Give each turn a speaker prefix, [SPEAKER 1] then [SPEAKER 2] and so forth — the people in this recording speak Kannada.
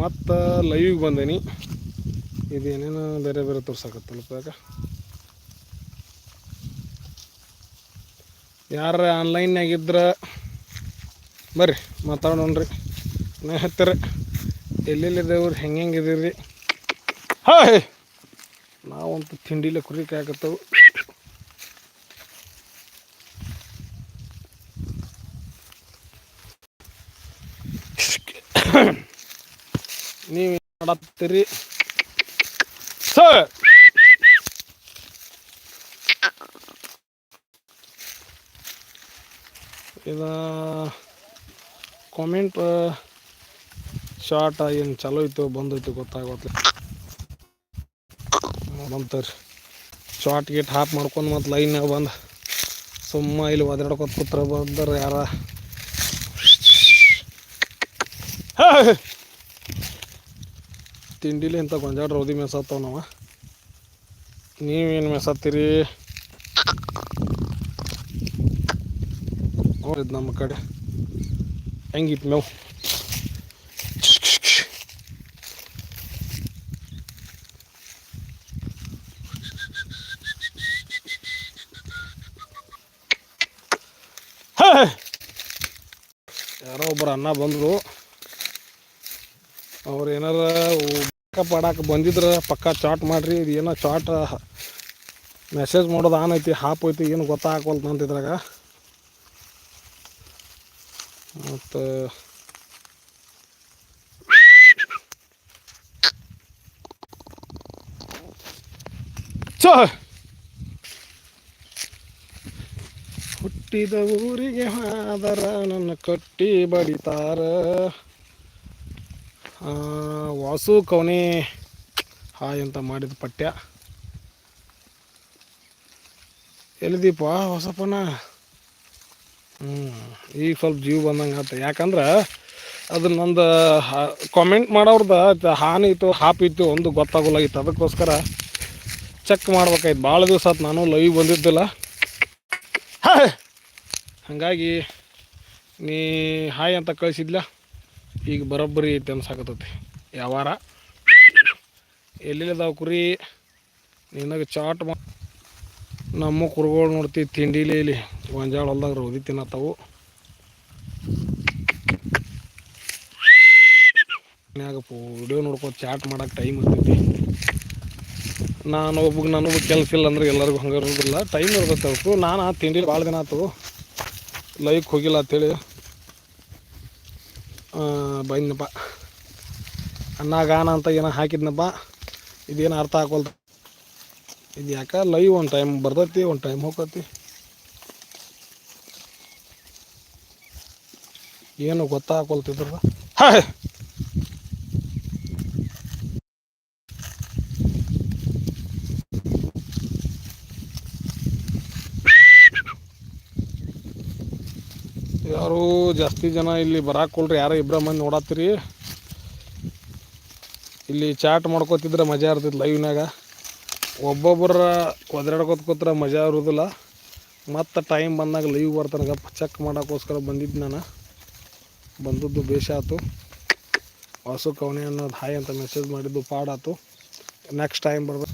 [SPEAKER 1] ಮತ್ತು ಲೈವಿಗೆ ಬಂದೇನಿ. ಇದೇನೇನು ಬೇರೆ ಬೇರೆ ತೋರ್ಸಕತ್ತಲ್ಪ ಯಾಕ ಯಾರ ಆನ್ಲೈನ್ಯಾಗಿದ್ರ ಬರ್ರಿ, ಮಾತಾಡೋಣ್ರಿ. ನಾ ಹತ್ತಿರ ಎಲ್ಲೆಲ್ಲಿದ್ದೇವ್ರಿ ಹೆಂಗೆ ಹೆಂಗೆ ಇದೀರಿ? ಹಾಯ್! ನಾವಂತೂ ತಿಂಡಿಲೆ ಕುರಿ ಕಾಯಕತ್ತವು ನೀವು ಮಾಡತ್ತೀರಿ ಇದು ಕಾಮೆಂಟ್ ಶಾರ್ಟ್ ಏನು ಚಲೋ ಐತೋ ಬಂದೈತೋ ಗೊತ್ತಾಗತ್ತೆ ಬಂತರಿ ಶಾರ್ಟ್ ಗೀಟ್ ಹಾಪ್ ಮಾಡ್ಕೊಂಡು ಮತ್ತು ಲೈನ್ಯಾಗ ಬಂದು ಸುಮ್ಮ ಇಲ್ಲಿ ಒದಾಡ್ಕೊತ ಕೂತ್ರ ಬಂದ್ರೆ ಯಾರ. ತಿಂಡಿಲಿ ಅಂತ ಗೊಂಜಾಳ ರೌದಿ ಮೆಸತ್ತವ ನಾವು ನೀವೇನು ಮೆಸತ್ತೀರಿ ನೋಡಿದ್ ನಮ್ಮ ಕಡೆ. ಹೆಂಗಿತ್ತು ಮೇವು? ಯಾರೋ ಒಬ್ಬರು ಅಣ್ಣ ಬಂದರು. ಅವ್ರು ಏನಾರ ಪಾಡಕ್ಕೆ ಬಂದಿದ್ರೆ, ಪಕ್ಕ ಚಾಟ್ ಮಾಡಿರಿ, ಇದು ಏನೋ ಚಾಟ್ ಮೆಸೇಜ್ ಮಾಡೋದು ಆನ್ ಐತಿ ಹಾಪ್ ಐತಿ, ಏನು ಗೊತ್ತಾಗವಲ್ತು ಅಂತಿದ್ರಾಗ ಮತ್ತು ಚ ಹುಟ್ಟಿದ ಊರಿಗೆ ಹಾದರ, ನನ್ನ ಕಟ್ಟಿ ಬಡಿತಾರ. ವಾಸು ಕವನೆ ಹಾಯ್ ಅಂತ ಮಾಡಿದ ಪಠ್ಯ. ಎಲ್ಲಿದೀಪ ಹೊಸಪ್ಪನ? ಹ್ಞೂ ಈಗ ಸ್ವಲ್ಪ ಜೀವ ಬಂದಂಗೆ ಆತ. ಯಾಕಂದ್ರೆ ಅದು ನಂದು ಕಾಮೆಂಟ್ ಮಾಡೋರ್ದು ಹಾನಿ ಇತ್ತು, ಹಾಪ್ ಇತ್ತು, ಒಂದು ಗೊತ್ತಾಗೋಲಾಗಿತ್ತು ಅದಕ್ಕೋಸ್ಕರ ಚೆಕ್ ಮಾಡ್ಬೇಕಾಯ್ತು. ಭಾಳ ದಿವಸ ಆತು, ನಾನು ಲೈವ್ ಬಂದಿದ್ದಿಲ್ಲ. ಹಾಗಾಗಿ ನೀ ಹಾಯ್ ಅಂತ ಕಳಿಸಿದ್ಲ? ಈಗ ಬರೋಬ್ಬರಿ ಐತಿ ಅನ್ಸಾಕತ್ತೈತಿ. ಯಾವಾರ ಎಲ್ಲಿಲ್ಲದಾವ ಕುರಿ? ನಿನಗೆ ಚಾಟ್ ಮಾ ನಮ್ಮ ಕುರುಗಳು ನೋಡ್ತೀವಿ ತಿಂಡಿಲಿ ಇಲ್ಲಿ ಗೊಂಜಾಳ ಹೊಲ್ದಾಗ ರೌದಿ ತಿನ್ನತ್ತವು. ಮನ್ಯಾಗ ವಿಡಿಯೋ ನೋಡ್ಕೊಂಡು ಚಾಟ್ ಮಾಡೋಕೆ ಟೈಮ್ ಇರ್ತೈತಿ. ನಾನು ಒಬ್ಬಗೆ ನನಗೆ ಕೆಲಸ ಇಲ್ಲ ಅಂದ್ರೆ ಎಲ್ಲರಿಗೂ ಹಂಗೆ ಇರೋದಿಲ್ಲ. ಟೈಮ್ ಇರ್ತೈತೆ ನಾನು ಆ ತಿಂಡಿ ಭಾಳ ದಿನ ಆಯ್ತು ಲೈಕ್ ಹೋಗಿಲ್ಲ ಅಂತೇಳಿ. ಬಂದಪ್ಪ ಅನ್ನ ಗಾನ ಅಂತ ಏನೋ ಹಾಕಿದ್ನಪ್ಪ ಇದೇನು ಅರ್ಥ ಹಾಕೋಲ್ದು. ಇದು ಯಾಕೆ? ಲೈವ್ ಒಂದು ಟೈಮ್ ಬರ್ತೈತಿ, ಒಂದು ಟೈಮ್ ಹೋಗತಿ ಏನು ಗೊತ್ತಾಕೊಳ್ತಿದ್ರ ಹಾಯ್ ಯಾರು ಜಾಸ್ತಿ ಜನ ಇಲ್ಲಿ ಬರಾಕೊಳ್ರಿ ಯಾರೋ ಇಬ್ಬರ ಮಂದಿ ನೋಡತ್ತೀರಿ. ಇಲ್ಲಿ ಚಾಟ್ ಮಾಡ್ಕೋತಿದ್ರೆ ಮಜಾ ಇರ್ತೈತಿ ಲೈವ್ನಾಗ ಒಬ್ಬೊಬ್ಬರ ಒದರಾಡ್ಕೋತ ಕೂತ್ರ ಮಜಾ ಇರೋದಿಲ್ಲ. ಮತ್ತು ಟೈಮ್ ಬಂದಾಗ ಲೈವ್ ಬರ್ತಾನೆ. ಗಪ್ಪ ಚೆಕ್ ಮಾಡೋಕ್ಕೋಸ್ಕರ ಬಂದಿದ್ದು ನಾನು. ಬಂದದ್ದು ಬೇಷ ಆಯ್ತು ವಾಸು ಕವನೆ ಅನ್ನೋದು ಹಾಯ್ ಅಂತ ಮೆಸೇಜ್ ಮಾಡಿದ್ದು ಪಾಡಾತು ನೆಕ್ಸ್ಟ್ ಟೈಮ್ ಬರ್ಬೇಕು